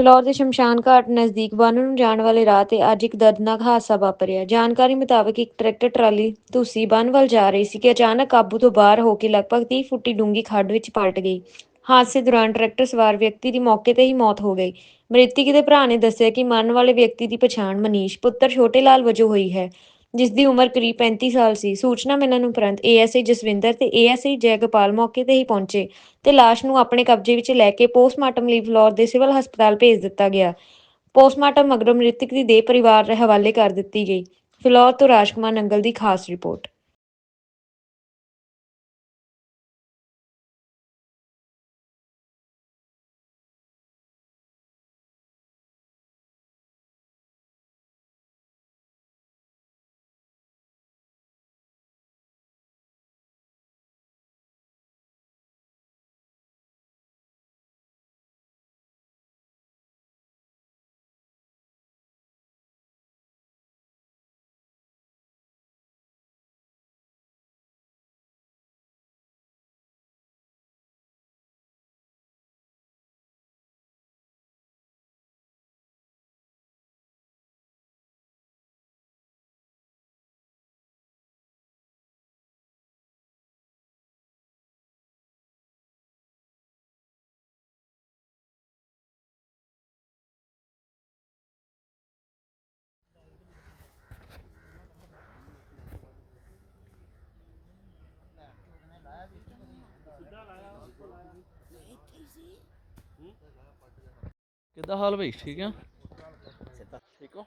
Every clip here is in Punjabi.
ਫਿਲੌਰ ਦੇ ਸ਼ਮਸ਼ਾਨ ਘਾਟ ਨਜ਼ਦੀਕ ਬੰਨ ਨੂੰ ਜਾਣ ਵਾਲੇ ਰਾਹ ਤੇ ਅੱਜ ਇੱਕ ਦਰਦਨਾਕ ਹਾਦਸਾ ਵਾਪਰਿਆ। ਜਾਣਕਾਰੀ ਮੁਤਾਬਕ ਇੱਕ ਟਰੈਕਟਰ ਟਰਾਲੀ ਤੁਸੀਂ ਬੰਨ ਵੱਲ ਜਾ ਰਹੀ ਸੀ ਕਿ ਅਚਾਨਕ ਕਾਬੂ ਤੋਂ ਬਾਹਰ ਹੋ ਕੇ ਲਗਭਗ 30 ਫੁੱਟੀ ਡੂੰਘੀ ਖੱਡ ਵਿੱਚ ਪਲਟ ਗਈ। ਹਾਦਸੇ ਦੌਰਾਨ ਟਰੈਕਟਰ ਸਵਾਰ ਵਿਅਕਤੀ ਦੀ ਮੌਕੇ ਤੇ ਹੀ ਮੌਤ ਹੋ ਗਈ। ਮ੍ਰਿਤਕ ਦੇ ਭਰਾ ਨੇ ਦੱਸਿਆ ਕਿ ਮਰਨ ਵਾਲੇ ਵਿਅਕਤੀ ਦੀ ਪਛਾਣ ਮਨੀਸ਼ ਪੁੱਤਰ ਛੋਟੇ ਲਾਲ ਵਜੋਂ ਹੋਈ ਹੈ। ਜਿਸ ਦੀ ਉਮਰ ਕਰੀਬ 35 ਸਾਲ ਸੀ। ਸੂਚਨਾ ਮਿਲਣ ਉਪਰੰਤ ਏਐਸਆਈ ਜਸਵਿੰਦਰ ਤੇ ਏਐਸਆਈ ਜੈਗੋਪਾਲ ਮੌਕੇ ਤੇ ਹੀ ਪਹੁੰਚੇ ਤੇ ਲਾਸ਼ ਨੂੰ ਆਪਣੇ ਕਬਜ਼ੇ ਵਿੱਚ ਲੈ ਕੇ ਪੋਸਟਮਾਰਟਮ ਲਈ ਫਲੋਰ ਦੇ ਸਿਵਲ ਹਸਪਤਾਲ ਭੇਜ ਦਿੱਤਾ ਗਿਆ। ਪੋਸਟਮਾਰਟਮ ਮਗਰੋਂ ਮ੍ਰਿਤਕ ਦੀ ਦੇਹ ਪਰਿਵਾਰ ਦੇ ਹਵਾਲੇ ਕਰ ਦਿੱਤੀ ਗਈ। ਫਿਲੌਰ ਤੋਂ ਰਾਜਕੁਮਾਰ ਨੰਗਲ ਦੀ ਖਾਸ ਰਿਪੋਰਟ। ਕਿੱਦਾਂ ਹਾਲ ਬਈ? ਠੀਕ ਆ? ਠੀਕ ਹੋ?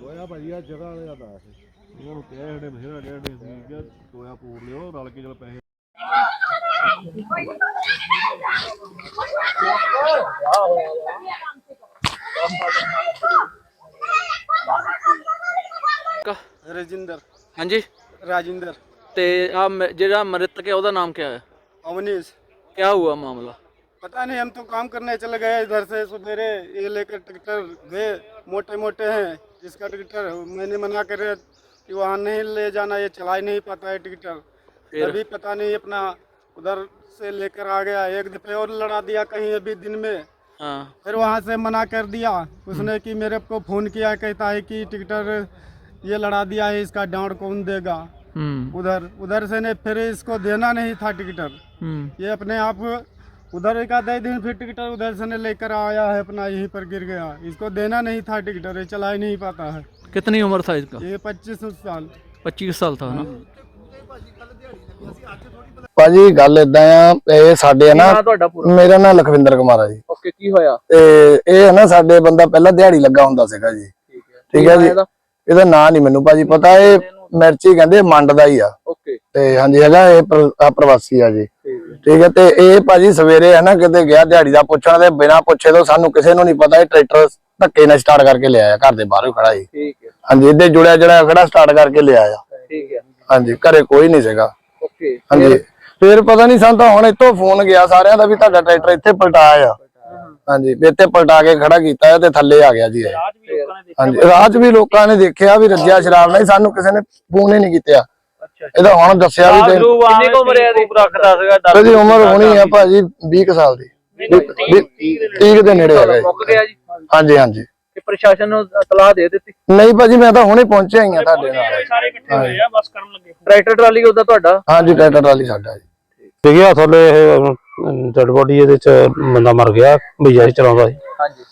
ਹੋਇਆ ਭਾਜੀ ਆ ਜਗ੍ਹਾ ਵਾਲੇ ਦਾ ਇਹ ਇਹਨਾਂ ਨੂੰ ਕਹਿ ਹੜੇ ਬਥੇਰਾ ਕਹਿੰਦੇ ਸੀ ਕਿ ਟੋਇਆ ਪੂਰ ਲਿਓ, ਰਲ ਕੇ ਚਲ ਪੈਸੇ। राजेंद्र ਹਾਂਜੀ राजेंद्र ਤੇ ਆ ਜਿਹੜਾ ਮ੍ਰਿਤਕ ਹੈ ਉਹਦਾ ਨਾਮ ਕੀ ਹੈ अवनीश ਕੀ हुआ मामला पता नहीं हम तो काम करने चले गए इधर से सवेरे ये लेकर ट्रैक्टर गए मोटे मोटे हैं जिसका ट्रैक्टर मैंने मना करे कि वहाँ नहीं ले जाना ये चला ही नहीं पाता है ट्रैक्टर फिर? अभी पता नहीं अपना उधर से लेकर आ गया एक दफे और लड़ा दिया कहीं अभी दिन में हाँ। फिर वहाँ से मना कर दिया। उसने कि मेरे को फ़ोन किया कहता है कि टिकटर ये लड़ा दिया है इसका डाउन कौन देगा? हम्म। उधर उधर से ने फिर इसको देना नहीं था टिकटर। हम्म। ये अपने आप उधर एक आधे दिन फिर टिकटर उधर से ने लेकर आया है अपना यहीं पर गिर गया। इसको देना नहीं था टिकटर ये चला ही नहीं पाता है। कितनी उम्र था इसका? ये पच्चीस साल। पच्चीस साल था ना? ਭਾਜੀ ਗੱਲ ਇਦਾਂ ਆ ਇਹ ਸਾਡੇ ਨਾ ਤੁਹਾਡਾ ਪੂਰਾ? ਮੇਰਾ ਨਾਮ ਲਖਵਿੰਦਰ ਕੁਮਾਰ ਆ ਜੀ। ਓਕੇ ਕੀ ਹੋਇਆ? ਤੇ ਇਹ ਹੈ ਨਾ ਸਾਡੇ ਬੰਦਾ ਪਹਿਲਾਂ ਦਿਹਾੜੀ ਲੱਗਾ ਹੁੰਦਾ ਸੀਗਾ ਜੀ। ਠੀਕ ਹੈ। ਜੀ? ਇਹਦਾ? ਨਾਂ ਨਹੀਂ ਮੈਨੂੰ ਭਾਜੀ ਪਤਾ ਇਹ ਮਿਰਚੀ ਕਹਿੰਦੇ ਮੰਡ ਦਾ ਹੀ ਆ। ਓਕੇ ਤੇ ਹਾਂਜੀ ਹੈਗਾ ਇਹ ਪ੍ਰਵਾਸੀ ਆ ਜੀ। ਠੀਕ ਹੈ। ਤੇ ਇਹ ਭਾਜੀ ਸਵੇਰੇ ਹੈ ਨਾ ਕਿਤੇ ਗਿਆ ਦਿਹਾੜੀ ਦਾ ਪੁੱਛਣ ਦੇ ਬਿਨਾ ਪੁੱਛੇ ਤੋਂ ਸਾਨੂੰ ਕਿਸੇ ਨੂੰ ਨਹੀਂ ਪਤਾ ਇਹ ਟਰੈਕਟਰ ਧੱਕੇ ਨਾਲ ਸਟਾਰਟ ਕਰਕੇ ਲਿਆਇਆ ਘਰ ਦੇ ਬਾਹਰੋਂ ਖੜਾ ਜੀ। ਠੀਕ ਹੈ। ਹਾਂਜੀ ਇੱਥੇ ਜੁੜਿਆ ਜਿਹੜਾ ਖੜਾ ਸਟਾਰਟ ਕਰਕੇ ਲਿਆਇਆ। ਠੀਕ ਹੈ। ਹਾਂਜੀ ਘਰੇ ਕੋਈ ਨਹੀਂ ਸੀਗਾ। ਓਕੇ ਹਾਂਜੀ। ਫਿਰ? ਪਤਾ ਨਹੀਂ ਸਾਨੂੰ ਤਾਂ ਹੁਣ ਇੱਥੋਂ ਫੋਨ ਗਿਆ ਸਾਰਿਆਂ ਦਾ ਵੀ ਤੁਹਾਡਾ ਟਰੈਕਟਰ ਇੱਥੇ ਪਲਟਾਇਆ ਆ ਹਾਂਜੀ ਵੀ ਇੱਥੇ ਪਲਟਾ ਕੇ ਖੜਾ ਕੀਤਾ ਤੇ ਥੱਲੇ ਆ ਗਿਆ ਜੀ ਇਹ। ਹਾਂਜੀ ਰਾਹ 'ਚ ਵੀ ਲੋਕਾਂ ਨੇ ਦੇਖਿਆ ਵੀ ਰੱਜਿਆ ਸ਼ਰਾਬ ਨਹੀਂ ਸਾਨੂੰ ਕਿਸੇ ਨੇ ਫੋਨ ਹੀ ਨਹੀਂ ਕੀਤਾ। ਇਹਦਾ ਹੁਣ ਦੱਸਿਆ ਵੀ ਕਿੰਨੀ ਕੁ ਉਮਰ ਹੈ ਦੀ ਰੱਖਦਾ ਸੀਗਾ ਇਹਦੀ ਉਮਰ ਹੋਣੀ ਆ ਭਾਜੀ 20 ਕੁ ਸਾਲ ਦੀ। 30 ਦੇ ਨੇੜੇ ਹੈਗਾ ਜੀ। ਮੁੱਕ ਗਿਆ ਜੀ। ਹਾਂਜੀ ਹਾਂਜੀ। ਕਿ ਪ੍ਰਸ਼ਾਸਨ ਨੂੰ ਇਤਲਾਹ ਦੇ ਦਿੱਤੀ? ਨਹੀਂ ਭਾਜੀ ਮੈਂ ਤਾਂ ਹੁਣੇ ਪਹੁੰਚਿਆ ਹੀ ਆ ਤੁਹਾਡੇ ਨਾਲ। ਸਾਰੇ ਇਕੱਠੇ ਹੋਏ ਆ ਬਸ ਕਰਨ ਲੱਗੇ ਟਰੈਕਟਰ ਟਰਾਲੀ ਉਹਦਾ ਤੁਹਾਡਾ? ਹਾਂਜੀ ਟਰੈਕਟਰ ਵਾਲੀ ਸਾਡਾ ਜੀ। ਸੀਗਾ ਥੱਲੇ ਇਹ ਡੈਡ ਬੋਡੀ ਇਹਦੇ ਚ ਬੰਦਾ ਮਰ ਗਿਆ ਭਈਆ ਹੀ ਚਲਾਉਂਦਾ ਸੀ। ਹਾਂਜੀ।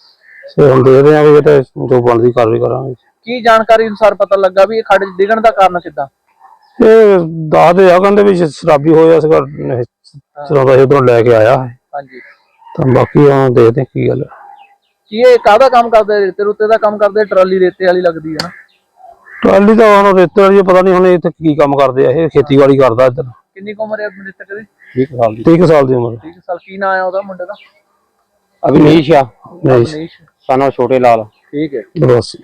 ਤੇ ਹੁਣ ਦੇਖਦੇ ਆ ਵੀ ਇਹ ਤੇ ਜੋ ਬਣਦੀ ਕਾਰਵਾਈ ਕਰਾਂਗੇ। ਕੀ ਜਾਣਕਾਰੀ ਅਨੁਸਾਰ ਪਤਾ ਲੱਗਾ ਵੀ ਇਹ ਖੱਡ ਡਿੱਗਣ ਦਾ ਕਾਰਨ ਕਿੱਦਾਂ? ਇਹ ਦੱਸਦੇ ਆ ਕਹਿੰਦੇ ਵੀ ਸ਼ਰਾਬੀ ਹੋਇਆ ਸੀਗਾ ਚਲਾਉਂਦਾ ਸੀ ਉਧਰੋਂ ਲੈ ਕੇ ਆਇਆ। ਹਾਂਜੀ। ਤਾਂ ਬਾਕੀ ਹੁਣ ਦੇਖਦੇ ਆ ਕੀ ਗੱਲ ਹੈ ਕੀ ਇਹ ਕਾਹਦਾ ਕੰਮ ਕਰਦੇ ਰੇਤੇ ਰੁੱਤੇ ਦਾ ਕੰਮ ਕਰਦੇ ਟਰਾਲੀ ਰੇਤੇ ਵਾਲੀ ਲੱਗਦੀ ਹੈ ਨਾ। ਟਰਾਲੀ ਤਾਂ ਹੁਣ ਰੇਤੇ ਵਾਲੀ ਆ, ਪਤਾ ਨਹੀਂ ਹੁਣ ਇਹ ਇੱਥੇ ਕੀ ਕੰਮ ਕਰਦੇ ਆ ਇਹ ਖੇਤੀਬਾੜੀ ਕਰਦਾ ਇੱਧਰ। ਕਿੰਨੀ ਕੁ ਉਮਰ ਹੈ ਮ੍ਰਿਤਕ ਦੀ? 30 ਸਾਲ ਦੀ। 30 ਸਾਲ ਦੀ ਉਮਰ। 30 ਸਾਲ ਕੀ ਨਾਂ ਹੈ ਉਹਦਾ ਮੁੰਡੇ ਦਾ? ਅਭਿਨੀਸ਼ ਆ। ਨਹੀਂ ਮਨੀਸ਼ ਸਾਨਾ ਛੋਟੇ ਲਾਲ। ਠੀਕ ਹੈ। ਬਰੋਸੀ